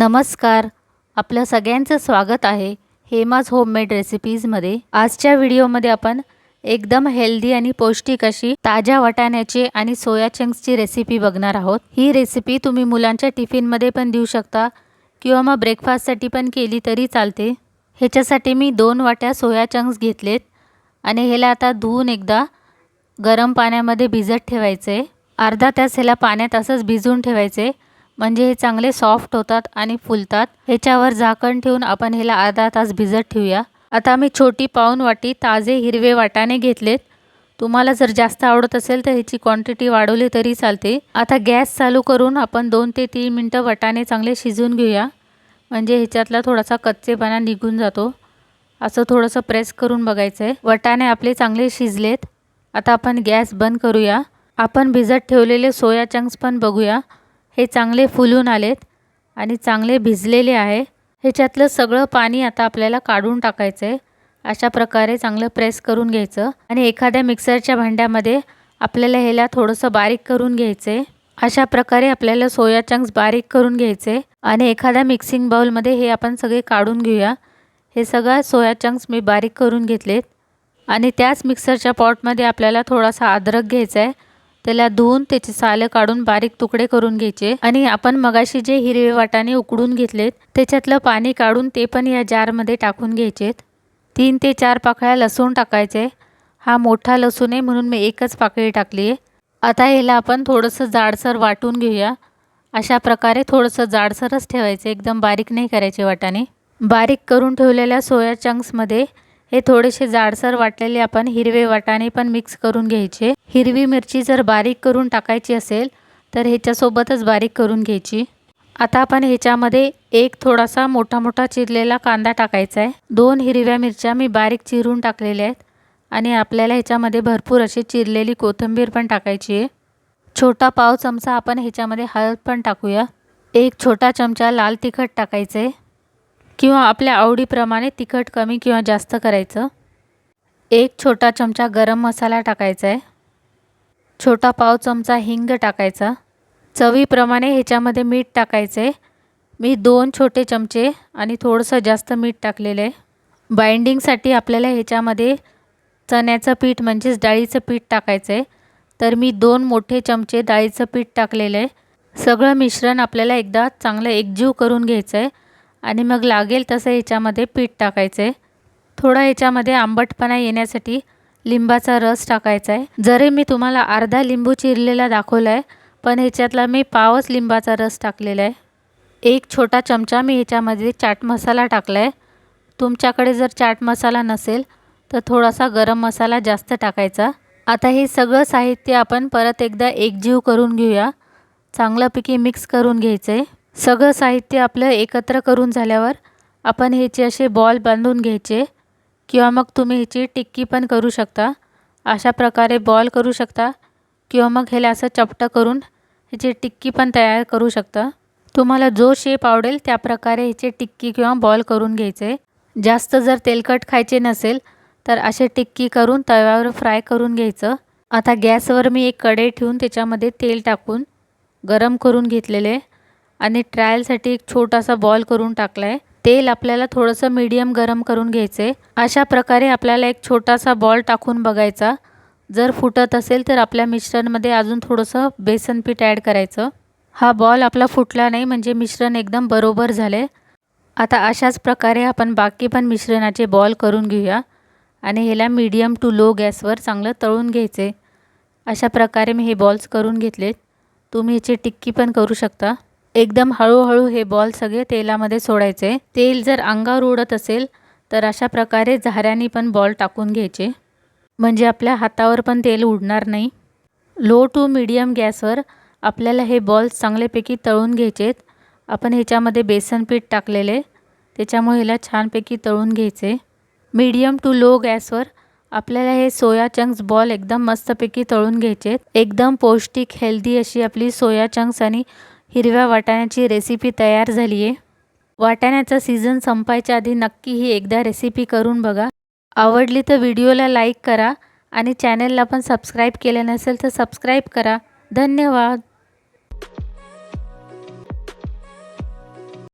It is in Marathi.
नमस्कार. आपलं सगळ्यांचं स्वागत आहे हेमाज होममेड रेसिपीजमध्ये आजच्या व्हिडिओमध्ये आपण एकदम हेल्दी आणि पौष्टिक अशी ताज्या वाटाण्याची आणि सोया चंक्सची रेसिपी बघणार आहोत. ही रेसिपी तुम्ही मुलांच्या टिफिनमध्ये पण देऊ शकता किंवा मग ब्रेकफास्टसाठी पण केली तरी चालते. ह्याच्यासाठी मी दोन वाट्या सोया चंक्स घेतलेत आणि ह्याला आता धुवून एकदा गरम पाण्यामध्ये भिजत ठेवायचे. आहे अर्धा तास ह्याला पाण्यात असंच भिजवून ठेवायचे. म्हणजे हे चांगले सॉफ्ट होतात आणि फुलतात. ह्याच्यावर झाकण ठेवून आपण ह्याला अर्धा तास भिजत ठेवूया. आता मी छोटी पाऊन वाटी ताजे हिरवे वाटाणे घेतलेत. तुम्हाला जर जास्त आवडत असेल तर ह्याची क्वांटिटी वाढवली तरी चालते. आता गॅस चालू करून आपण दोन ते तीन मिनटं वाटाणे चांगले शिजून घेऊया. म्हणजे ह्याच्यातला थोडासा कच्चेपणा निघून जातो. असं थोडंसं प्रेस करून बघायचं आहे वटाणे आपले चांगले शिजलेत. आता आपण गॅस बंद करूया. आपण भिजत ठेवलेले सोया चंक्स पण बघूया. हे चांगले फुलून आलेत आणि चांगले भिजलेले आहे. ह्याच्यातलं सगळं पाणी आता आपल्याला काढून टाकायचं आहे अशा प्रकारे चांगलं प्रेस करून घ्यायचं. आणि एखाद्या मिक्सरच्या भांड्यामध्ये आपल्याला ह्याला थोडंसं बारीक करून घ्यायचं आहे अशा प्रकारे आपल्याला सोया चंक्स बारीक करून घ्यायचे. आणि एखाद्या मिक्सिंग बाउलमध्ये हे आपण सगळे काढून घेऊया. हे सगळं सोया चंक्स मी बारीक करून घेतलेत. आणि त्याच मिक्सरच्या पॉटमध्ये आपल्याला थोडासा अद्रक घ्यायचा आहे त्याला धुवून त्याचे सालं काढून बारीक तुकडे करून घ्यायचे आणि आपण मगाशी जे हिरवे वाटाणे उकडून घेतलेत त्याच्यातलं पाणी काढून ते पण या जारमध्ये टाकून घ्यायचेत. तीन ते चार पाकळ्या लसूण टाकायचे. हा मोठा लसूण आहे म्हणून मी एकच पाकळी टाकली आहे. आता ह्याला आपण थोडंसं जाडसर वाटून घेऊया. अशा प्रकारे थोडंसं जाडसरच ठेवायचं एकदम बारीक नाही करायचे वाटाणे. बारीक करून ठेवलेल्या सोया चंक्समध्ये हे थोडेसे जाडसर वाटलेले आपण हिरवे वाटाणे पण मिक्स करून घ्यायचे. हिरवी मिरची जर बारीक करून टाकायची असेल तर ह्याच्यासोबतच बारीक करून घ्यायची. आता आपण ह्याच्यामध्ये एक थोडासा मोठा मोठा चिरलेला कांदा टाकायचा आहे. दोन हिरव्या मिरच्या मी बारीक चिरून टाकलेल्या आहेत. आणि आपल्याला ह्याच्यामध्ये भरपूर अशी चिरलेली कोथिंबीर पण टाकायची आहे. छोटा पाव चमचा आपण ह्याच्यामध्ये हळद पण टाकूया. एक छोटा चमचा लाल तिखट टाकायचं. आहे किंवा आपल्या आवडीप्रमाणे तिखट कमी किंवा जास्त करायचं. एक छोटा चमचा गरम मसाला टाकायचा आहे छोटा पाव चमचा हिंग टाकायचा. चवीप्रमाणे ह्याच्यामध्ये मीठ टाकायचं आहे मी दोन छोटे चमचे आणि थोडंसं जास्त मीठ टाकलेलं. आहे बाइंडिंगसाठी आपल्याला ह्याच्यामध्ये चण्याचं पीठ म्हणजेच डाळीचं पीठ टाकायचं आहे तर मी दोन मोठे चमचे डाळीचं पीठ टाकलेलं. आहे सगळं मिश्रण आपल्याला एकदा चांगलं एकजीव करून घ्यायचं आहे आणि मग लागेल तसं ह्याच्यामध्ये पीठ टाकायचं आहे थोडा ह्याच्यामध्ये आंबटपणा येण्यासाठी लिंबाचा रस टाकायचा आहे जरी मी तुम्हाला अर्धा लिंबू चिरलेला दाखवला आहे पण ह्याच्यातला मी पावच लिंबाचा रस टाकलेला आहे एक छोटा चमचा मी ह्याच्यामध्ये चाट मसाला टाकला आहे तुमच्याकडे जर चाट मसाला नसेल तर थोडासा गरम मसाला जास्त टाकायचा. आता हे सगळं साहित्य आपण परत एकदा एकजीव करून घेऊया. चांगल्यापैकी मिक्स करून घ्यायचं आहे सगळं साहित्य आपलं एकत्र करून झाल्यावर आपण ह्याचे असे बॉल बांधून घ्यायचे किंवा मग तुम्ही ह्याची टिक्की पण करू शकता. अशा प्रकारे बॉल करू शकता किंवा मग ह्याला असं चपटं करून ह्याची टिक्की पण तयार करू शकता. तुम्हाला जो शेप आवडेल त्या प्रकारे ह्याचे टिक्की किंवा बॉल करून घ्यायचे. जास्त जर तेलकट खायचे नसेल तर असे टिक्की करून तव्यावर फ्राय करून घ्यायचं. आता गॅसवर मी एक कढई ठेवून त्याच्यामध्ये तेल टाकून गरम करून घेतलेले. आणि ट्रायलसाठी एक छोटासा बॉल करून टाकला आहे तेल आपल्याला थोडंसं मीडियम गरम करून घ्यायचं आहे अशा प्रकारे आपल्याला एक छोटासा बॉल टाकून बघायचा. जर फुटत असेल तर आपल्या मिश्रणमध्ये अजून थोडंसं बेसन पीठ ॲड करायचं. हा बॉल आपला फुटला नाही म्हणजे मिश्रण एकदम बरोबर झाले आता अशाच प्रकारे आपण बाकी पण मिश्रणाचे बॉल करून घेऊया. आणि ह्याला मीडियम टू लो गॅसवर चांगलं तळून घ्यायचे अशा प्रकारे मी हे बॉल्स करून घेतलेत. तुम्ही ह्याची टिक्की पण करू शकता. एकदम हळूहळू हे बॉल सगळे तेलामध्ये सोडायचे. तेल जर अंगावर उडत असेल तर अशा प्रकारे झाऱ्याने पण बॉल टाकून घ्यायचे. म्हणजे आपल्या हातावर पण तेल उडणार नाही. लो टू मीडियम गॅसवर आपल्याला हे बॉल्स चांगल्यापैकी तळून घ्यायचेत. आपण ह्याच्यामध्ये बेसन पीठ टाकलेले त्याच्यामुळे ह्याला छानपैकी तळून घ्यायचे. मीडियम टू लो गॅसवर आपल्याला हे सोया चंक्स बॉल एकदम मस्तपैकी तळून घ्यायचे एकदम पौष्टिक हेल्दी अशी आपली सोया चंक्स आणि हिरव्या वाटाण्याची रेसिपी तयार झाली आहे वाटाण्याचा सीझन संपायच्या आधी नक्की ही एकदा रेसिपी करून बघा. आवडली तर व्हिडिओला लाईक करा आणि चॅनलला पण सबस्क्राईब केलं नसेल तर सबस्क्राईब करा. धन्यवाद.